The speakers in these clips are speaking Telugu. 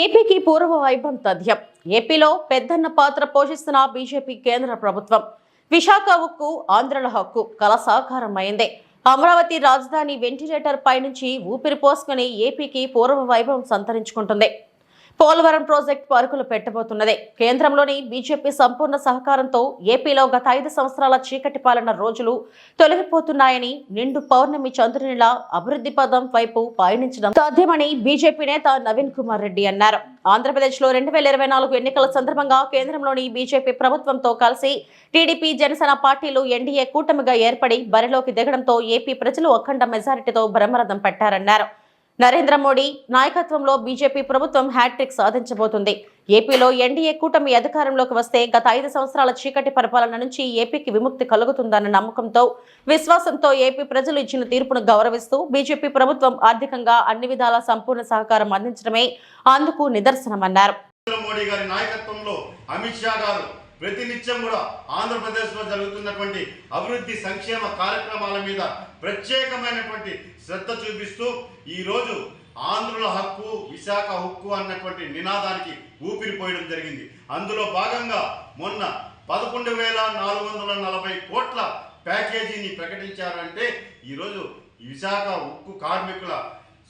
ఏపీకి పూర్వ వైభవం తథ్యం. ఏపీలో పెద్దన్న పాత్ర పోషిస్తున్న బీజేపీ కేంద్ర ప్రభుత్వం. విశాఖ ఉక్కు ఆంధ్రల హక్కు కల సాకారమైందే. అమరావతి రాజధాని వెంటిలేటర్ పైనుంచి ఊపిరి పోసుకుని ఏపీకి పూర్వ వైభవం సంతరించుకుంటుంది. పోలవరం ప్రాజెక్ట్ పరుగులు పెట్టబోతున్నదే. కేంద్రంలోని బీజేపీ సంపూర్ణ సహకారంతో ఏపీలో గత ఐదు సంవత్సరాల చీకటి పాలన రోజులు తొలగిపోతున్నాయని నిండు పౌర్ణమి చంద్రునిలా అభివృద్ధి పదం వైపు పయనించడం సాధ్యమని బీజేపీ నేత నవీన్ కుమార్ రెడ్డి అన్నారు. ఆంధ్రప్రదేశ్లో రెండు వేల ఇరవై నాలుగు ఎన్నికల సందర్భంగా కేంద్రంలోని బీజేపీ ప్రభుత్వంతో కలిసి టీడీపీ జనసేన పార్టీలు ఎన్డీఏ కూటమిగా ఏర్పడి బరిలోకి దిగడంతో ఏపీ ప్రజలు అఖండ మెజారిటీతో బ్రహ్మరథం పట్టారన్నారు. నరేంద్ర మోడీ నాయకత్వంలో బీజేపీ ప్రభుత్వం హ్యాట్రిక్ సాధించబోతుంది. ఏపీలో ఎన్డీఏ కూటమి అధికారంలోకి వస్తే గత ఐదు సంవత్సరాల చీకటి పరిపాలన నుంచి ఏపీకి విముక్తి కలుగుతుందన్న నమ్మకంతో విశ్వాసంతో ఏపీ ప్రజలు ఇచ్చిన తీర్పును గౌరవిస్తూ బీజేపీ ప్రభుత్వం ఆర్థికంగా అన్ని విధాల సంపూర్ణ సహకారం అందించడమే అందుకు నిదర్శనమన్నారు. ప్రతినిత్యం కూడా ఆంధ్రప్రదేశ్లో జరుగుతున్నటువంటి అభివృద్ధి సంక్షేమ కార్యక్రమాల మీద ప్రత్యేకమైనటువంటి శ్రద్ధ చూపిస్తూ ఈరోజు ఆంధ్రుల హక్కు విశాఖ హక్కు అన్నటువంటి నినాదానికి ఊపిరిపోయడం జరిగింది. అందులో భాగంగా మొన్న పదకొండు వేల నాలుగు వందల నలభై కోట్ల ప్యాకేజీని ప్రకటించారంటే ఈరోజు ఈ విశాఖ ఉక్కు కార్మికుల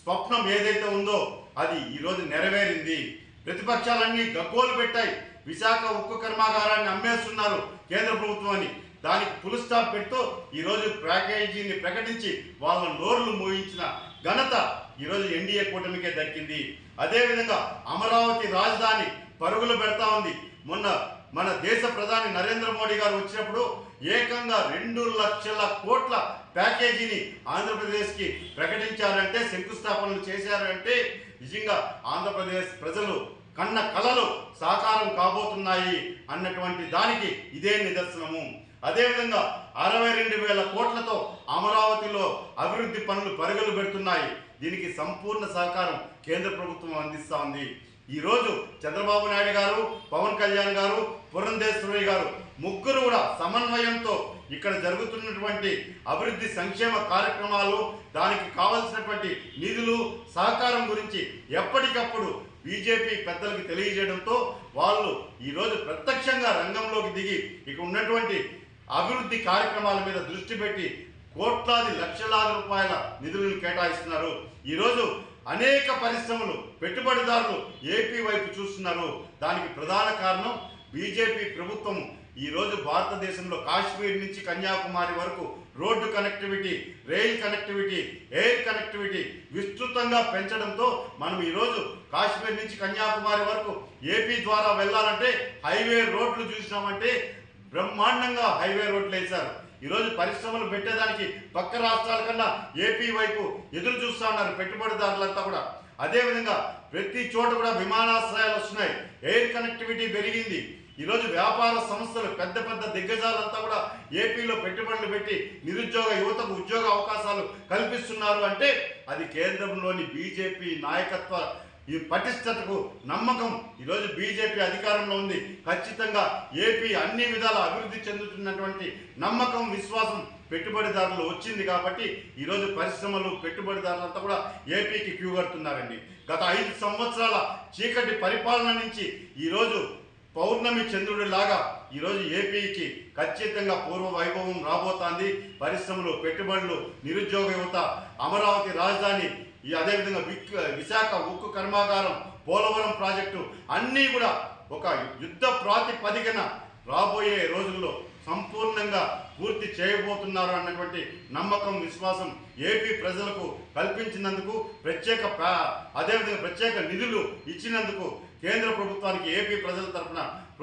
స్వప్నం ఏదైతే ఉందో అది ఈరోజు నెరవేరింది. ప్రతిపక్షాలన్నీ గగ్గోలు పెట్టాయి. విశాఖ ఉక్కు కర్మాగారాన్ని అమ్మేస్తున్నారు కేంద్ర ప్రభుత్వం అని. దానికి ఫుల్ స్టాప్ పెడుతూ ఈరోజు ప్యాకేజీని ప్రకటించి వాళ్ళ నోర్లు మోయించిన ఘనత ఈరోజు ఎన్డీఏ కూటమికే దక్కింది. అదేవిధంగా అమరావతి రాజధాని పరుగులు పెడతా ఉంది. మొన్న మన దేశ ప్రధాని నరేంద్ర మోడీ గారు వచ్చినప్పుడు ఏకంగా రెండు లక్షల కోట్ల ప్యాకేజీని ఆంధ్రప్రదేశ్కి ప్రకటించారంటే శంకుస్థాపనలు చేశారంటే నిజంగా ఆంధ్రప్రదేశ్ ప్రజలు కన్న కళలు సాకారం కాబోతున్నాయి అన్నటువంటి దానికి ఇదే నిదర్శనము. అదేవిధంగా అరవై రెండు వేల కోట్లతో అమరావతిలో అభివృద్ధి పనులు పరుగులు పెడుతున్నాయి. దీనికి సంపూర్ణ సహకారం కేంద్ర ప్రభుత్వం అందిస్తోంది. ఈరోజు చంద్రబాబు నాయుడు గారు పవన్ కళ్యాణ్ గారు పురంధేశ్వరి గారు ముగ్గురు కూడా సమన్వయంతో ఇక్కడ జరుగుతున్నటువంటి అభివృద్ధి సంక్షేమ కార్యక్రమాలు దానికి కావలసినటువంటి నిధులు సహకారం గురించి ఎప్పటికప్పుడు బీజేపీ పెద్దలకు తెలియజేయడంతో వాళ్ళు ఈరోజు ప్రత్యక్షంగా రంగంలోకి దిగి ఇక ఉన్నటువంటి అభివృద్ధి కార్యక్రమాల మీద దృష్టి పెట్టి కోట్లాది లక్షలాది రూపాయల నిధులను కేటాయిస్తున్నారు. ఈరోజు అనేక పరిశ్రమలు పెట్టుబడిదారులు ఏపీ వైపు చూస్తున్నారు. దానికి ప్రధాన కారణం బీజేపీ ప్రభుత్వం ఈరోజు భారతదేశంలో కాశ్మీర్ నుంచి కన్యాకుమారి వరకు road connectivity rail connectivity air connectivity విస్తృతంగా పెంచడంతో మనం ఈరోజు కాశ్మీర్ నుంచి కన్యాకుమారి వరకు ఏపీ ద్వారా వెళ్ళాలంటే హైవే రోడ్లు చూసినామంటే బ్రహ్మాండంగా హైవే రోడ్లు వేశారు. ఈరోజు పరిశ్రమలు పెట్టేదానికి పక్క రాష్ట్రాల కన్నా ఏపీ వైపు ఎదురు చూస్తూ ఉన్నారు పెట్టుబడిదారులంతా కూడా. అదేవిధంగా ప్రతి చోట కూడా విమానాశ్రయాలు వస్తున్నాయి. ఎయిర్ కనెక్టివిటీ పెరిగింది. ఈరోజు వ్యాపార సంస్థలు పెద్ద పెద్ద దిగ్గజాలంతా కూడా ఏపీలో పెట్టుబడులు పెట్టి నిరుద్యోగ యువతకు ఉద్యోగ అవకాశాలు కల్పిస్తున్నారు అంటే అది కేంద్రంలోని బీజేపీ నాయకత్వ ఈ పటిష్టతకు నమ్మకం. ఈరోజు బీజేపీ అధికారంలో ఉంది. ఖచ్చితంగా ఏపీ అన్ని విధాల అభివృద్ధి చెందుతున్నటువంటి నమ్మకం విశ్వాసం పెట్టుబడిదారులు వచ్చింది కాబట్టి ఈరోజు పరిశ్రమలు పెట్టుబడిదారులంతా కూడా ఏపీకి క్యూ కడుతున్నారండి. గత ఐదు సంవత్సరాల చీకటి పరిపాలన నుంచి ఈరోజు పౌర్ణమి చంద్రుడి లాగా ఈరోజు ఏపీకి ఖచ్చితంగా పూర్వ వైభవం రాబోతోంది. పరిశ్రమలు పెట్టుబడులు నిరుద్యోగ యువత అమరావతి రాజధాని ఈ అదేవిధంగా విక్ విశాఖ ఉక్కు కర్మాగారం పోలవరం ప్రాజెక్టు అన్నీ కూడా ఒక యుద్ధ ప్రాతిపదికన రాబోయే రోజుల్లో సంపూర్ణంగా పూర్తి చేయబోతున్నారు అన్నటువంటి నమ్మకం విశ్వాసం ఏపీ ప్రజలకు కల్పించినందుకు ప్రత్యేక అదేవిధంగా ప్రత్యేక నిధులు ఇచ్చినందుకు కేంద్ర ప్రభుత్వానికి ఏపీ ప్రజల తరఫున